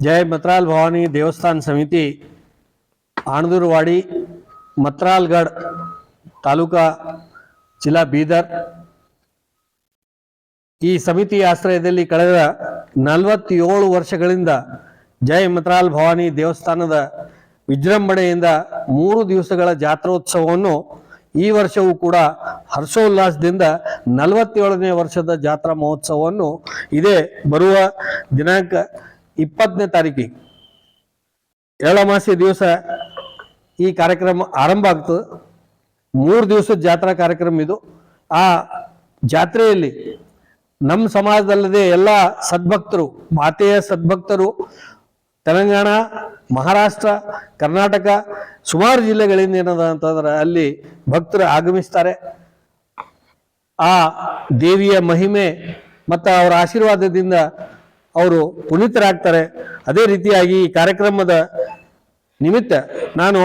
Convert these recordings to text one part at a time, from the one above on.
ಜಯ ಮತ್ರಾಲ್ ಭವಾನಿ ದೇವಸ್ಥಾನ ಸಮಿತಿ, ಆಣದೂರುವಾಡಿ ಮತ್ರಾಲ್ಗಢ ತಾಲೂಕಾ ಜಿಲ್ಲಾ ಬೀದರ್. ಈ ಸಮಿತಿ ಆಶ್ರಯದಲ್ಲಿ ಕಳೆದ ನಲವತ್ತೇಳು ವರ್ಷಗಳಿಂದ ಜಯ ಮತ್ರಾಲ್ ಭವಾನಿ ದೇವಸ್ಥಾನದ ವಿಜೃಂಭಣೆಯಿಂದ ಮೂರು ದಿವಸಗಳ ಜಾತ್ರೋತ್ಸವವನ್ನು ಈ ವರ್ಷವೂ ಕೂಡ ಹರ್ಷೋಲ್ಲಾಸದಿಂದ ನಲವತ್ತೇಳನೇ ವರ್ಷದ ಜಾತ್ರಾ ಮಹೋತ್ಸವವನ್ನು ಇದೇ ಬರುವ ದಿನಾಂಕ ಇಪ್ಪತ್ತನೇ ತಾರೀಕಿಗೆ ಏಳಮಾಸಿ ದಿವಸ ಈ ಕಾರ್ಯಕ್ರಮ ಆರಂಭ ಆಗ್ತದೆ. ಮೂರು ದಿವಸದ ಜಾತ್ರಾ ಕಾರ್ಯಕ್ರಮ ಇದು. ಆ ಜಾತ್ರೆಯಲ್ಲಿ ನಮ್ಮ ಸಮಾಜದಲ್ಲದೆ ಎಲ್ಲ ಸದ್ಭಕ್ತರು ಮಾತೆಯ ಸದ್ಭಕ್ತರು, ತೆಲಂಗಾಣ, ಮಹಾರಾಷ್ಟ್ರ, ಕರ್ನಾಟಕ, ಸುಮಾರು ಜಿಲ್ಲೆಗಳಿಂದ ಏನದ ಅಂತಂದ್ರೆ ಅಲ್ಲಿ ಭಕ್ತರು ಆಗಮಿಸ್ತಾರೆ. ಆ ದೇವಿಯ ಮಹಿಮೆ ಮತ್ತು ಅವರ ಆಶೀರ್ವಾದದಿಂದ ಅವರು ಪುನೀತರಾಗ್ತಾರೆ. ಅದೇ ರೀತಿಯಾಗಿ ಈ ಕಾರ್ಯಕ್ರಮದ ನಿಮಿತ್ತ ನಾನು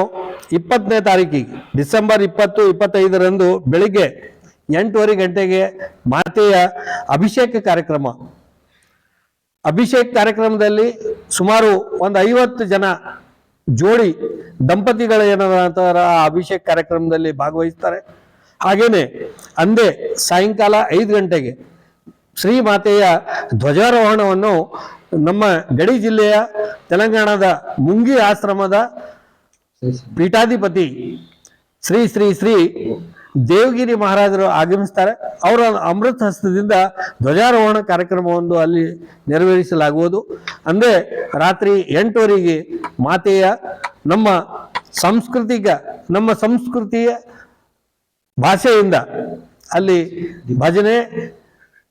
ಇಪ್ಪತ್ತನೇ ತಾರೀಕಿಗೆ, ಡಿಸೆಂಬರ್ ಇಪ್ಪತ್ತು, ಇಪ್ಪತ್ತೈದರಂದು ಬೆಳಿಗ್ಗೆ ಎಂಟೂವರೆ ಗಂಟೆಗೆ ಮಾತೆಯ ಅಭಿಷೇಕ ಕಾರ್ಯಕ್ರಮ. ಅಭಿಷೇಕ್ ಕಾರ್ಯಕ್ರಮದಲ್ಲಿ ಸುಮಾರು ಒಂದು ಐವತ್ತು ಜನ ಜೋಡಿ ದಂಪತಿಗಳ ಏನಾರ ಅಂತಾರ ಆ ಅಭಿಷೇಕ್ ಕಾರ್ಯಕ್ರಮದಲ್ಲಿ ಭಾಗವಹಿಸ್ತಾರೆ. ಹಾಗೇನೆ ಅಂದೇ ಸಾಯಂಕಾಲ ಐದು ಗಂಟೆಗೆ ಶ್ರೀ ಮಾತೆಯ ಧ್ವಜಾರೋಹಣವನ್ನು ನಮ್ಮ ಗಡಿ ಜಿಲ್ಲೆಯ ತೆಲಂಗಾಣದ ಮುಂಗಿ ಆಶ್ರಮದ ಪೀಠಾಧಿಪತಿ ಶ್ರೀ ಶ್ರೀ ಶ್ರೀ ದೇವಗಿರಿ ಮಹಾರಾಜರು ಆಗಮಿಸ್ತಾರೆ. ಅವರ ಅಮೃತ ಹಸ್ತದಿಂದ ಧ್ವಜಾರೋಹಣ ಕಾರ್ಯಕ್ರಮವನ್ನು ಅಲ್ಲಿ ನೆರವೇರಿಸಲಾಗುವುದು. ಅಂದರೆ ರಾತ್ರಿ ಎಂಟುವರೆಗೆ ಮಾತೆಯ ನಮ್ಮ ಸಾಂಸ್ಕೃತಿಕ, ನಮ್ಮ ಸಂಸ್ಕೃತಿಯ ಭಾಷೆಯಿಂದ ಅಲ್ಲಿ ಭಜನೆ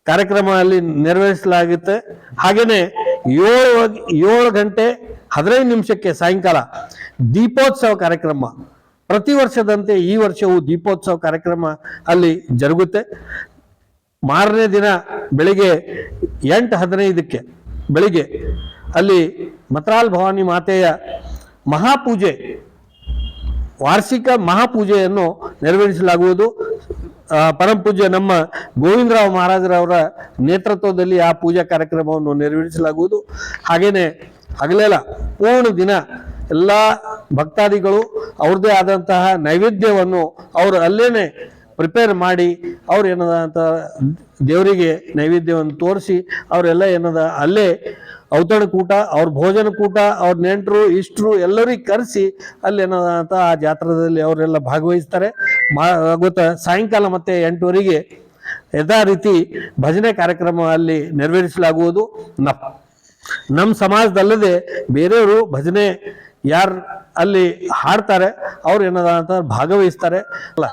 ಕಾರ್ಯಕ್ರಮ ಅಲ್ಲಿ ನೆರವೇರಿಸಲಾಗುತ್ತೆ. ಹಾಗೇನೆ ಏಳು ಏಳು ಗಂಟೆ ಹದಿನೈದು ನಿಮಿಷಕ್ಕೆ ಸಾಯಂಕಾಲ ದೀಪೋತ್ಸವ ಕಾರ್ಯಕ್ರಮ. ಪ್ರತಿ ವರ್ಷದಂತೆ ಈ ವರ್ಷವೂ ದೀಪೋತ್ಸವ ಕಾರ್ಯಕ್ರಮ ಅಲ್ಲಿ ಜರುಗುತ್ತೆ. ಮಾರನೇ ದಿನ ಬೆಳಿಗ್ಗೆ ಎಂಟು ಹದಿನೈದಕ್ಕೆ ಬೆಳಿಗ್ಗೆ ಅಲ್ಲಿ ಮತ್ರಾಲ್ ಭವಾನಿ ಮಾತೆಯ ಮಹಾಪೂಜೆ, ವಾರ್ಷಿಕ ಮಹಾಪೂಜೆಯನ್ನು ನೆರವೇರಿಸಲಾಗುವುದು. ಪರಮ ಪೂಜ್ಯ ನಮ್ಮ ಗೋವಿಂದರಾವ್ ಮಹಾರಾಜರವರ ನೇತೃತ್ವದಲ್ಲಿ ಆ ಪೂಜಾ ಕಾರ್ಯಕ್ರಮವನ್ನು ನೆರವೇರಿಸಲಾಗುವುದು. ಹಾಗೇನೆ ಹಗಲೆಲ್ಲ ಪೂರ್ಣ ದಿನ ಎಲ್ಲ ಭಕ್ತಾದಿಗಳು ಅವ್ರದ್ದೇ ಆದಂತಹ ನೈವೇದ್ಯವನ್ನು ಅವರು ಅಲ್ಲೇನೆ ಪ್ರಿಪೇರ್ ಮಾಡಿ ಅವ್ರು ಏನದ ಅಂತ ದೇವರಿಗೆ ನೈವೇದ್ಯವನ್ನು ತೋರಿಸಿ ಅವರೆಲ್ಲ ಏನದ ಅಲ್ಲೇ ಔತಣಕೂಟ, ಅವ್ರ ಭೋಜನ ಕೂಟ ಅವ್ರ ನೆಂಟರು, ಇಷ್ಟರು ಎಲ್ಲರಿಗೆ ಕರೆಸಿ ಅಲ್ಲಿ ಏನದ ಅಂತ ಆ ಜಾತ್ರೆಯಲ್ಲಿ ಅವರೆಲ್ಲ ಭಾಗವಹಿಸ್ತಾರೆ. ಮಾ ಗೊತ್ತಾ? ಸಾಯಂಕಾಲ ಮತ್ತೆ ಎಂಟೂವರೆಗೆ ಯಥಾ ರೀತಿ ಭಜನೆ ಕಾರ್ಯಕ್ರಮ ಅಲ್ಲಿ ನೆರವೇರಿಸಲಾಗುವುದು. ನಪ್ಪ ನಮ್ಮ ಸಮಾಜದಲ್ಲದೆ ಬೇರೆಯವರು ಭಜನೆ ಯಾರು ಅಲ್ಲಿ ಹಾಡ್ತಾರೆ ಅವ್ರು ಏನದ ಅಂತ ಭಾಗವಹಿಸ್ತಾರೆ. ಅಲ್ಲ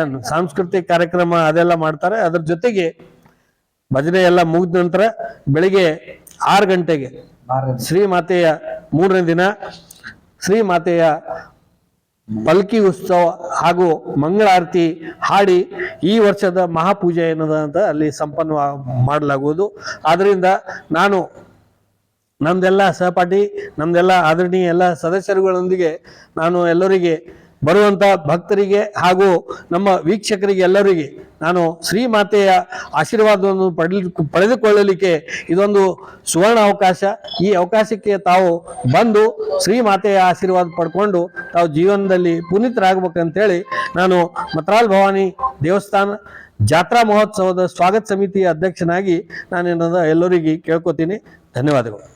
ಏನು ಸಾಂಸ್ಕೃತಿಕ ಕಾರ್ಯಕ್ರಮ ಅದೆಲ್ಲ ಮಾಡ್ತಾರೆ. ಅದ್ರ ಜೊತೆಗೆ ಭಜನೆ ಎಲ್ಲ ಮುಗಿದ ನಂತರ ಬೆಳಿಗ್ಗೆ ಆರು ಗಂಟೆಗೆ ಶ್ರೀ ಮಾತೆಯ ಮೂರನೇ ದಿನ ಶ್ರೀ ಮಾತೆಯ ಪಲ್ಕಿ ಉತ್ಸವ ಹಾಗೂ ಮಂಗಳಾರತಿ ಹಾಡಿ ಈ ವರ್ಷದ ಮಹಾಪೂಜೆ ಅಂತ ಅಲ್ಲಿ ಸಂಪನ್ನ ಮಾಡಲಾಗುವುದು. ಆದ್ದರಿಂದ ನಾನು ನಮ್ದೆಲ್ಲ ಸಹಪಾಠಿ, ನಮ್ದೆಲ್ಲ ಆದರಣೀಯ ಎಲ್ಲ ಸದಸ್ಯರುಗಳೊಂದಿಗೆ ನಾನು ಎಲ್ಲರಿಗೆ ಬರುವಂತ ಭಕ್ತರಿಗೆ ಹಾಗೂ ನಮ್ಮ ವೀಕ್ಷಕರಿಗೆ ಎಲ್ಲರಿಗೆ ನಾನು ಶ್ರೀ ಮಾತೆಯ ಆಶೀರ್ವಾದವನ್ನು ಪಡೆಲಿ ಪಡೆದುಕೊಳ್ಳಲಿಕ್ಕೆ ಇದೊಂದು ಸುವರ್ಣ ಅವಕಾಶ. ಈ ಅವಕಾಶಕ್ಕೆ ತಾವು ಬಂದು ಶ್ರೀ ಮಾತೆಯ ಆಶೀರ್ವಾದ ಪಡ್ಕೊಂಡು ತಾವು ಜೀವನದಲ್ಲಿ ಪುನೀತರಾಗಬೇಕಂತೇಳಿ ನಾನು ಮತ್ರಾಲ್ ಭವಾನಿ ದೇವಸ್ಥಾನ ಜಾತ್ರಾ ಮಹೋತ್ಸವದ ಸ್ವಾಗತ ಸಮಿತಿಯ ಅಧ್ಯಕ್ಷನಾಗಿ ನಾನೇನದ ಎಲ್ಲರಿಗೆ ಕೇಳ್ಕೊತೀನಿ. ಧನ್ಯವಾದಗಳು.